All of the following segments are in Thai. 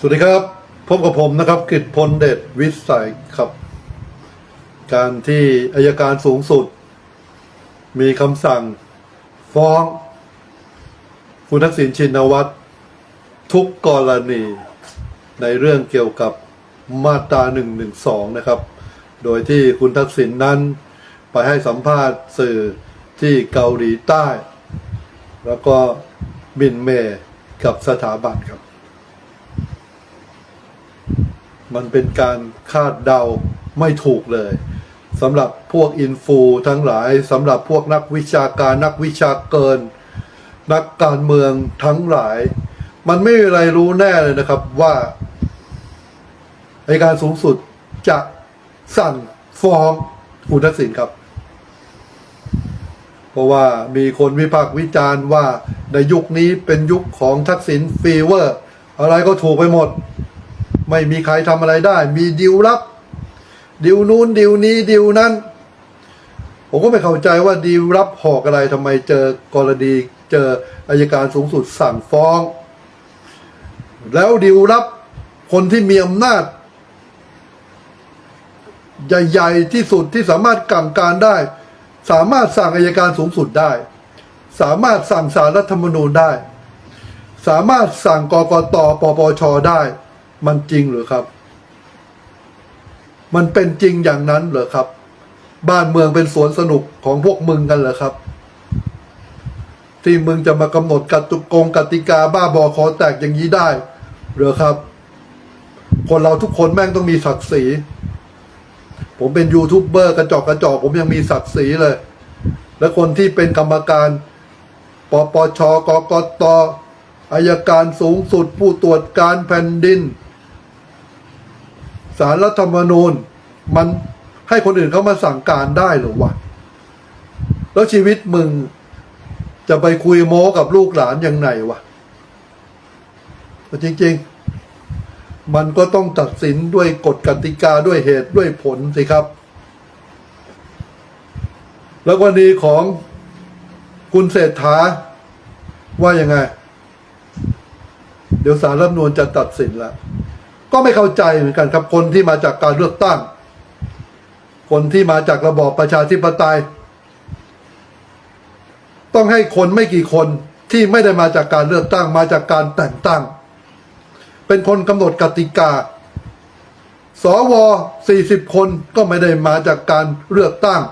สวัสดีครับ พบกับผมนะครับกิตพลเดชวิสัยครับ การที่อายการสูงสุด มีคำสั่ง ฟ้อง คุณทักษิณชินวัตร ทุกกรณีในเรื่องเกี่ยวกับมาตรา1นึนะครับ โดยที่คุณทักษิณนนั้นไปให้สัมภาษณ์สื่อที่เกาหลีใต้ แล้วก็หมินเมย์กับสถาบันครับ มันเป็นการคาดเดาไม่ถูกเลยสำหรับพวกอินฟูทั้งหลายสำหรับพวกนักวิชาการนักวิชาเกิน นักการเมืองทั้งหลาย มันไม่มีอะไรรู้แน่เลยนะครับว่าอัยการสูงสุดจะสั่งฟ้องคุณทักษิณครับ เพราะว่ามีคนวิพากษ์วิจารณ์ว่าในยุคนี้เป็นยุคของทักษิณฟีเวอร์ อะไรก็ถูกไปหมด ไม่มีใครทำอะไรได้ มีดิวลับ ดิวนู้นดิวนี้ดิวนั้น ผมก็ไม่เข้าใจว่าดิวรับหอกอะไรทำไมเจอกรณีเจออายการสูงสุดสั่งฟ้อง แล้วดิวรับคนที่มีอำนาจ ใหญ่ๆที่สุดที่สามารถกั่งการได้ สามารถสั่งอายการสูงสุดได้ สามารถสั่งสารรัฐธรรมนูญได้ สามารถสั่งกกตปปชได้ มันจริงหรือครับ มันเป็นจริงอย่างนั้นเหรอครับ บ้านเมืองเป็นสวนสนุกของพวกมึงกันเหรอครับ ที่มึงจะมากำหนดกติกงกติกาบ้าบอคอแตกอย่างนี้ได้เหรอครับ คนเราทุกคนแม่งต้องมีศักดิ์ศรีผมเป็นยูทูบเบอร์กระจอกกระจอกผมยังมีศักดิ์ศรีเลย และคนที่เป็นกรรมการปปชกกตอายการสูงสุดผู้ตรวจการแผ่นดิน สารรัฐธรรมนูญ มันให้คนอื่นเขามาสั่งการได้หรือวะ แล้วชีวิตมึงจะไปคุยโม้กับลูกหลานยังไงวะจริง ๆ มันก็ต้องตัดสินด้วยกฎกติกาด้วยเหตุด้วยผลสิครับ แล้วกรณีของคุณเศรษฐาว่ายังไง เดี๋ยวสารรัฐธรรมนูญจะตัดสินแล้ว ก็ไม่เข้าใจเหมือนกันครับคนที่มาจากการเลือกตั้ง คนที่มาจากระบอบประชาธิปไตย ต้องให้คนไม่กี่คนที่ไม่ได้มาจากการเลือกตั้งมาจากการแต่งตั้ง เป็นคนกำหนดกติกา สว 40 คนก็ไม่ได้มาจากการเลือกตั้ง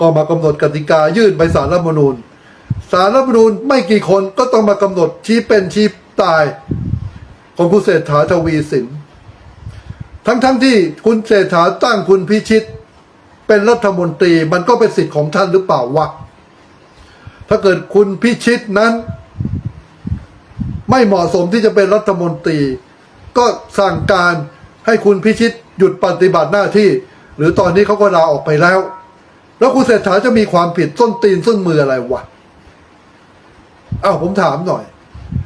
ก็มากำหนดกติกายื่นไปสารรัฐมนูญสารรัฐมนูญไม่กี่คนก็ต้องมากำหนดชี้เป็นชี้ตาย ของคุณเศรษฐาทวีสิน ทั้งๆทที่คุณเศรษฐาตั้งคุณพิชิต เป็นรัฐมนตรีมันก็เป็นสิทธิ์ของท่านหรือเปล่าวะถ้าเกิดคุณพิชิตนั้น ไม่เหมาะสมที่จะเป็นรัฐมนตรี ก็สั่งการให้คุณพิชิตหยุดปฏิบัติหน้าที่ หรือตอนนี้เขาก็ลาออกไปแล้ว แล้วคุณเศรษฐาจะมีความผิดส้นตีนส้นมืออะไรวะอ้าวผมถามหน่อย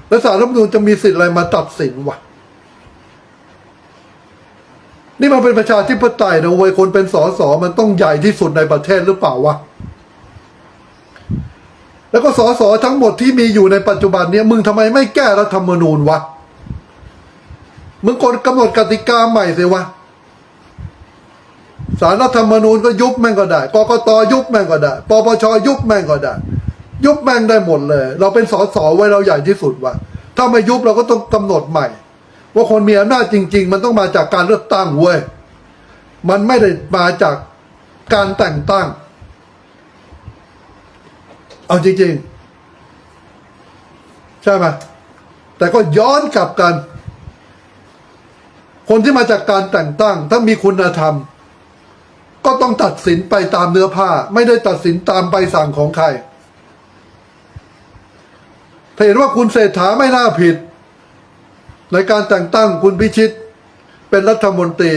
แล้วสารรัฐธรรมนูญจะมีสิทธิ์อะไรมาตัดสินวะนี่มันเป็นประชาธิปไตยนะเว้ยคนเป็นสอสอมันต้องใหญ่ที่สุดในประเทศหรือเปล่าวะแล้วก็สอสอทั้งหมดที่มีอยู่ในปัจจุบันเนี้ยมึงทำไมไม่แก้รัฐธรรมนูญวะมึงกดกำหนดกติกาใหม่สิวะสารรัฐธรรมนูญก็ยุบแม่งก็ได้กกตยุบแม่งก็ได้ปปชยุบแม่งก็ได้ ยุบแม่งได้หมดเลย เราเป็นสสไว้เราใหญ่ที่สุดวะถ้าไม่ยุบเราก็ต้องกำหนดใหม่ ว่าคนมีอำนาจจริง ๆ มันต้องมาจากการเลือกตั้งเว้ยมันไม่ได้มาจากการแต่งตั้ง เอาจริง ๆ ใช่ไหมแต่ก็ย้อนกลับกัน คนที่มาจากการแต่งตั้ง ถ้ามีคุณธรรม ก็ต้องตัดสินไปตามเนื้อผ้า ไม่ได้ตัดสินตามใบสั่งของใคร ถ้าเห็นว่าคุณเศรษฐาไม่น่าผิด ในการแต่งตั้งคุณพิชิต เป็นรัฐมนตรี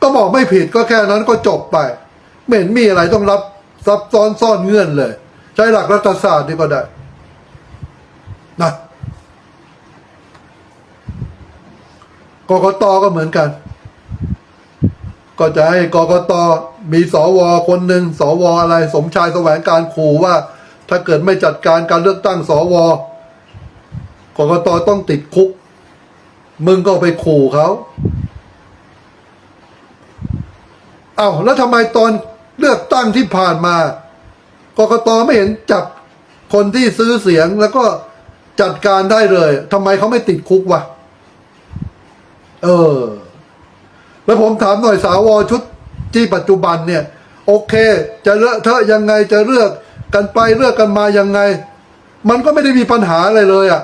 ก็บอกไม่ผิดก็แค่นั้นก็จบไป ไม่เห็นมีอะไรต้องรับซับซ้อนซ่อนเงื่อนเลย ใช้หลักรัฐศาสตร์นี่ก็ได้นะกกตก็เหมือนกัน ก็จะให้กกตมีสวคนหนึ่งสวอะไร สมชายแสวงการขู่ว่า ถ้าเกิดไม่จัดการการเลือกตั้งสว กกตต้องติดคุก มึงก็ไปขู่เขาเอา้าแล้วทำไมตอนเลือกตั้งที่ผ่านมากกตไม่เห็นจับคนที่ซื้อเสียงแล้วก็จัดการได้เลยทำไมเขาไม่ติดคุกวะเออ แล้วผมถามหน่อยสาวชุดที่ปัจจุบันเนี่ย โอเค จะเลอะเทอะยังไงจะเลือกกันไปเลือกกันมายังไง มันก็ไม่ได้มีปัญหาอะไรเลยอะ่ะ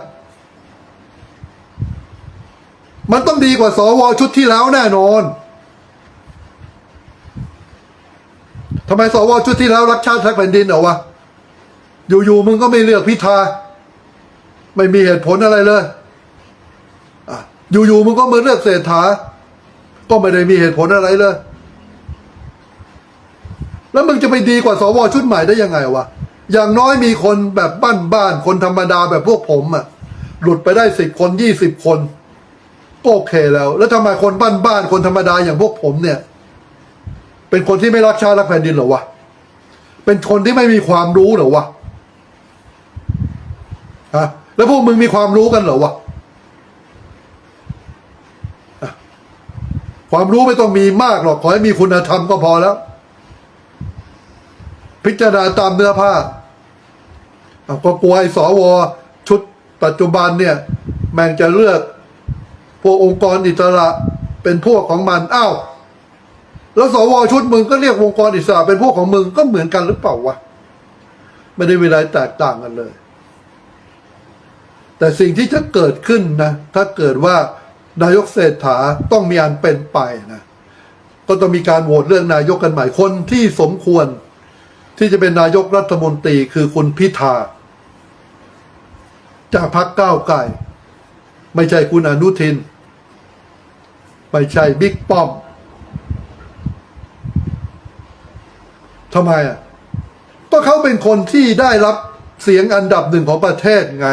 มันต้องดีกว่าสวชุดที่แล้วแน่นอนทำไมสวชุดที่แล้วรักชาติรักแผ่นดินเหรอวะ อยู่ๆมึงก็ไม่เลือกพิธา ไม่มีเหตุผลอะไรเลยออยู่ๆมึงก็มาเลือกเศรษฐา ก็ไม่ได้มีเหตุผลอะไรเลย แล้วมึงจะไปดีกว่าสวชุดใหม่ได้ยังไงวะ อย่างน้อยมีคนแบบบ้านๆคนธรรมดาแบบพวกผมอะหลุดไปได้สิบคนยี่สิบคน ก็โอเคแล้ว แล้วทำไมคนบ้านๆคนธรรมดาอย่างพวกผมเนี่ย เป็นคนที่ไม่รักชาติรักแผ่นดินเหรอวะเป็นคนที่ไม่มีความรู้เหรอวะฮะแล้วพวกมึงมีความรู้กันเหรอวะอะความรู้ไม่ต้องมีมากหรอกขอให้มีคุณธรรมก็พอแล้ว พิจารณาตามเนื้อผ้าอะก็กลัวไอ้สวชุดปัจจุบันเนี่ย แม่งจะเลือก พวกองค์กรอิสระเป็นพวกของมันอ้าวแล้วสวชุดมึงก็เรียกองค์กรอิสระเป็นพวกของมึงก็เหมือนกันหรือเปล่าวะไม่ได้เวลาแตกต่างกันเลย แต่สิ่งที่จะเกิดขึ้นนะ ถ้าเกิดว่านายกเศรษฐาต้องมีอันเป็นไปนะก็ต้องมีการโหวตเรื่องนายกกันใหม่คนที่สมควร ที่จะเป็นนายกรัฐมนตรีคือคุณพิธาจากพรรคก้าวไกล ไม่ใช่คุณอนุทิน ไม่ใช่บิ๊กป้อมทำไมอะก็เขาเป็นคนที่ได้รับเสียงอันดับหนึ่งของประเทศไง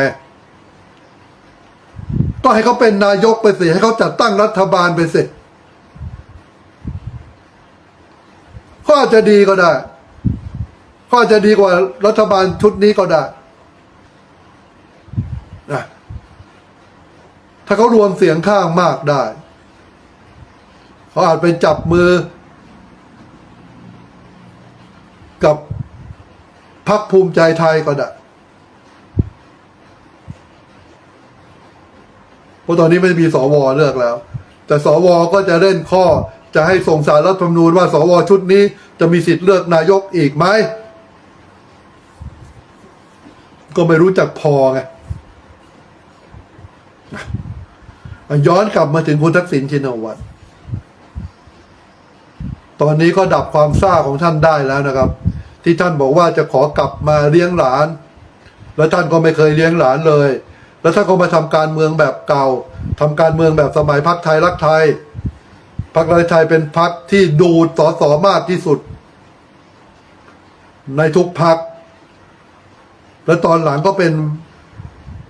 ก็ให้เขาเป็นนายกไปสิ ให้เขาจัดตั้งรัฐบาลไปสิก็อาจจะดีก็ได้ก็อาจจะดีกว่ารัฐบาลชุดนี้ก็ได้นะ ถ้าเขารวมเสียงข้างมากได้ เขาอาจไปจับมือ กับพรรคภูมิใจไทยก็ได้เพราะตอนนี้ไม่มีสวเลือกแล้ว แต่สวก็จะเล่นข้อจะให้ส่งสารรัฐธรรมนูญว่าสวชุดนี้จะมีสิทธิ์เลือกนายกอีกไหม ก็ไม่รู้จักพอไง ย้อนกลับมาถึงคุณทักษิณชินวัตรตอนนี้ก็ดับความซ่าของท่านได้แล้วนะครับ ที่ท่านบอกว่าจะขอกลับมาเลี้ยงหลาน แล้วท่านก็ไม่เคยเลี้ยงหลานเลย แล้วท่านก็มาทำการเมืองแบบเก่าทำการเมืองแบบสมัยพักไทยรักไทยพักไทยไทยเป็นพักที่ดูดสอสอมากที่สุด ในทุกพัก และตอนหลังก็เป็น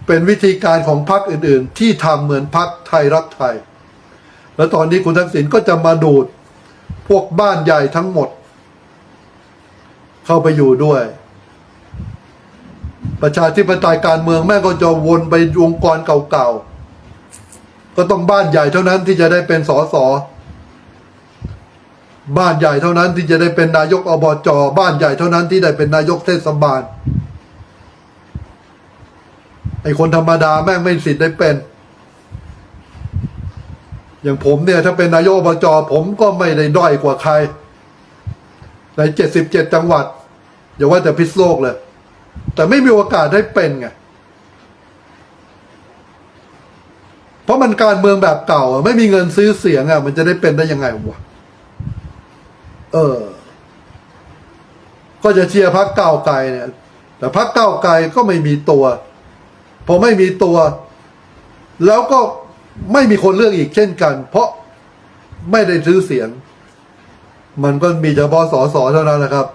เป็นวิธีการของพรรคอื่นๆ ที่ทำเหมือนพรรคไทยรักไทย แล้วตอนนี้คุณทักษิณก็จะมาดูดพวกบ้านใหญ่ทั้งหมด เข้าไปอยู่ด้วย ประชาธิปไตยการเมืองแม่ก็จะวนไปองค์กรเก่าๆ ก็ต้องบ้านใหญ่เท่านั้นที่จะได้เป็นสสบ้านใหญ่เท่านั้นที่จะได้เป็นนายกอบจอบ้านใหญ่เท่านั้นที่ได้เป็นนายกเทศบาล ไอคนธรรมดาแม่งไม่สิทธิ์ได้เป็น อย่างผมเนี่ย ถ้าเป็นนายกอบจผมก็ไม่ได้ด้อยกว่าใคร ในเจ็ดสิบเจ็ดจังหวัด อย่าว่าแต่พิษโลกเลย แต่ไม่มีโอกาสได้เป็นไงเพราะมันการเมืองแบบเก่าอะไม่มีเงินซื้อเสียงอะมันจะได้เป็นได้ยังไงวะเออ ก็จะเชียร์พักเก้าไกลเนี่ย แต่พักเก้าไกลก็ไม่มีตัว พอไม่มีตัว แล้วก็ไม่มีคนเลือกอีกเช่นกัน เพราะไม่ได้ซื้อเสียง มันก็มีเฉพาะสอสอเท่านั้นนะครับ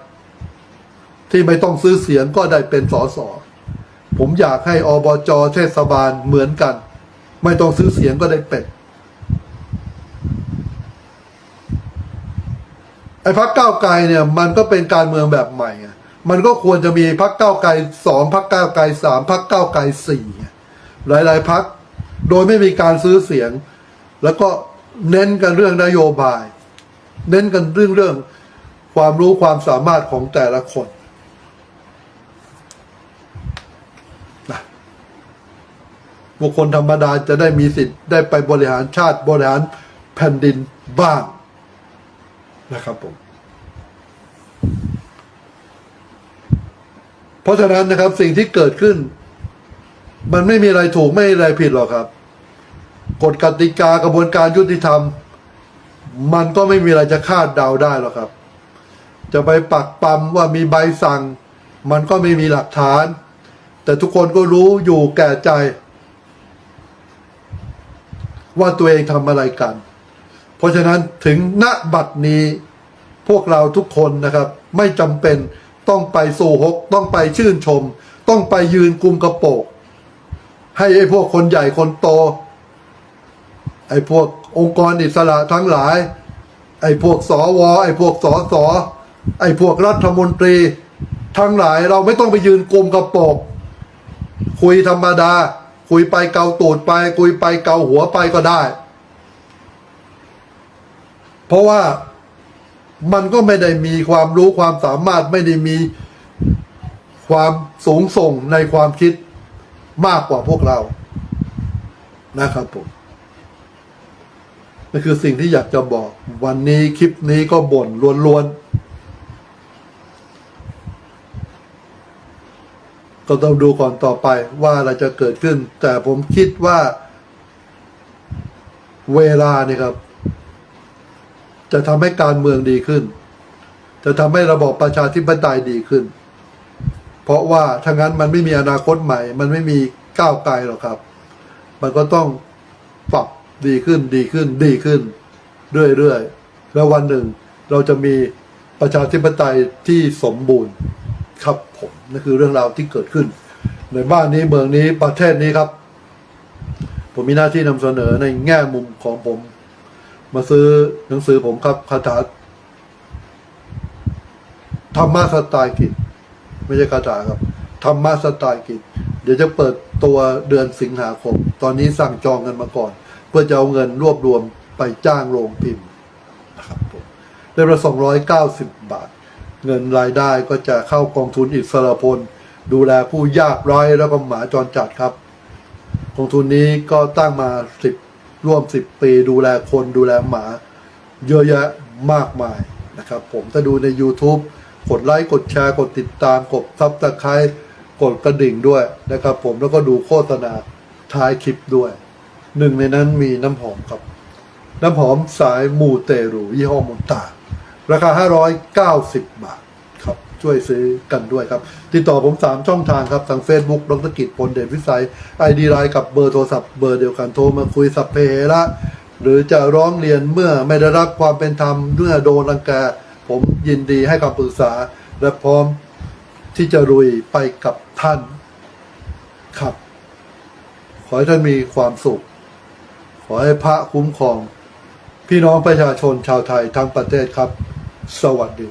ที่ไม่ต้องซื้อเสียงก็ได้เป็นสอสอผมอยากให้อบจเทศบาลเหมือนกัน ไม่ต้องซื้อเสียงก็ได้เป็นไอ้พักเก้าไกลเนี่ย มันก็เป็นการเมืองแบบใหม่อะ มันก็ควรจะมีพักเก้าไกลสองพักเก้าไกลสามพักเก้าไกลสี่หลาย ๆพักโดยไม่มีการซื้อเสียง แล้วก็เน้นกันเรื่องนโยบาย เน้นกันเรื่องเรื่องความรู้ความสามารถของแต่ละคนนะบุคคลธรรมดาจะได้มีสิทธิ์ได้ไปบริหารชาติบริหารแผ่นดินบ้างนะครับผม ราะฉะนั้นนะครับสิ่งที่เกิดขึ้น มันไม่มีอะไรถูกไม่มีอะไรผิดหรอกครับกฎกติกากระบวนการยุติธรรม มันก็ไม่มีอะไรจะคาดเดาได้หรอกครับ จะไปปักปั๊มว่ามีใบสั่ง มันก็ไม่มีหลักฐาน แต่ทุกคนก็รู้อยู่แก่ใจ ว่าตัวเองทำอะไรกัน เพราะฉะนั้นถึงณบัดนี้พวกเราทุกคนนะครับ ไม่จำเป็น ต้องไปสู่ฮกต้องไปชื่นชม ต้องไปยืนกุมกระโปงให้ไอ้พวกคนใหญ่คนโต ไอ้พวกองค์กรอิสระทั้งหลาย ไอ้พวกสวไอ้พวกสสไอ้พวกรัฐมนตรี ทั้งหลายเราไม่ต้องไปยืนกลมกระโปงคุยธรรมดา คุยไปเกาตูดไป คุยไปเกาหัวไปก็ได้ เพราะว่า มันก็ไม่ได้มีความรู้ความสามารถไม่ได้มีความสูงส่งในความคิดมากกว่าพวกเรานะครับผมนั่คือสิ่งที่อยากจะบอก วันนี้คลิปนี้ก็บ่นล้วนๆ ก็ต้องดูก่อนต่อไปว่าอะไรจะเกิดขึ้น แต่ผมคิดว่าเวลานี่ครับ จะทำให้การเมืองดีขึ้น จะทำให้ระบอบประชาธิปไตยดีขึ้น เพราะว่าถ้างั้นมันไม่มีอนาคตใหม่ มันไม่มีก้าวไกลหรอกครับ มันก็ต้องปรับดีขึ้นดีขึ้นดีขึ้น เรื่อยๆ แล้ววันหนึ่งเราจะมีประชาธิปไตยที่สมบูรณ์ครับผมนั่นคือเรื่องราวที่เกิดขึ้น ในบ้านนี้เมืองนี้ประเทศนี้ครับ ผมมีหน้าที่นำเสนอในแง่มุมของผม มาซื้อหนังสือผมครับคาถาธรรมะสไตล์กิจ ไม่ใช่คาถาครับธรรมะสไตล์กิจ เดี๋ยวจะเปิดตัวเดือนสิงหาคม ตอนนี้สั่งจองกันมาก่อน เพื่อจะเอาเงินรวบรวมไปจ้างโรงพิมพ์นะครับผมเล่มละสองร้อยเก้าสิบบาท เงินรายได้ก็จะเข้ากองทุนอิสระพล ดูแลผู้ยากไร้แล้วก็หมาจรจัดครับ กองทุนนี้ก็ตั้งมาสิบ ร่วมสิบปีดูแลคนดูแลหมา เยอะแยะมากมายนะครับผมถ้าดูใน YouTube กดไลค์กดแชร์กดติดตามกดซับสไครต์กดกระดิ่งด้วยนะครับผมแล้วก็ดูโฆษณาท้ายคลิปด้วย หนึ่งในนั้นมีน้ำหอมครับ น้ำหอมสายมูเตรูยี่ห้อมุนตา ราคา 590 บาท ช่วยซื้อกันด้วยครับ ติดต่อผม 3 ช่องทางครับทาง Facebook ดรกิจพลเดชวิสัย ID ไลน์กับเบอร์โทรศัพท์เบอร์เดียวกันโทรมาคุยสัพเพเหระหรือจะร้องเรียนเมื่อไม่ได้รับความเป็นธรรมเมื่อโดนรังแกผมยินดีให้คำปรึกษา และพร้อมที่จะรุยไปกับท่าน ครับ ขอให้ท่านมีความสุข ขอให้พระคุ้มครอง พี่น้องประชาชนชาวไทยทั้งประเทศครับ สวัสดี